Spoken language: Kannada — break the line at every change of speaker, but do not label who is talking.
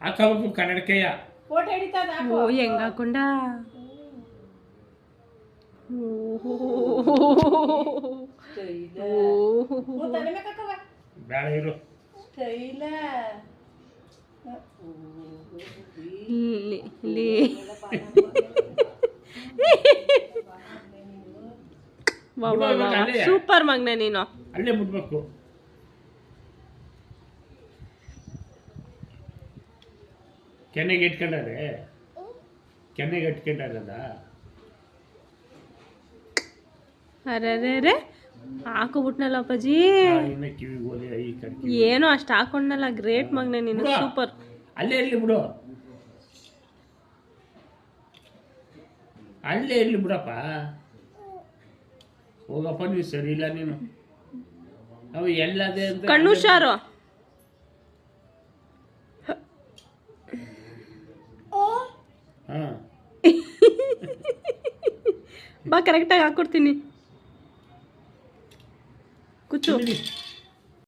ಹಾಕೋಬೇಕು ಕನ್ನಡಕೆಯ
ಫೋಟೋ ಹಿಡಿತದ
ಓ ಹೆಂಗ್ ಹಾಕೊಂಡ?
ಬೇಡ ಇರು.
ಸ್ಟೈಲ.
ಸೂಪರ್ ಮಗ್ನೆ ನೀನು.
ಅಲ್ಲೇ ಬಿಡ್ಬೇಕು ಕೆನ್ನೆಗೆ ಇಟ್ಕೊಂಡಾರೆ? ಕೆನ್ನೆಗೆ ಇಟ್ಕೊಂಡಾರದ
ಅರೆ ಹಾಕೋಬಿಟ್ನಲ್ಲ ಅಪ್ಪಾಜಿ. ಏನೋ ಅಷ್ಟು ಹಾಕೊಂಡಲ್ಲ ಗ್ರೇಟ್ ಮಗ್ನೆ ನೀನು ಸೂಪರ್.
ಅಲ್ಲೇ ಇರ್ಲಿ ಬಿಡು. ಅಲ್ಲೇ ಇರ್ಲಿ ಬಿಡಪ್ಪ. ಹೋಗಪ್ಪ ನೀವು ಸರಿ ಇಲ್ಲ ನೀನು. ಅವು ಎಲ್ಲದೇ
ಕಣ್ಣು ಹುಷಾರು. ಬಾ ಕರೆಕ್ಟಾಗಿ ಹಾಕ್ಕೊಡ್ತೀನಿ
ತಿನ್ನಿ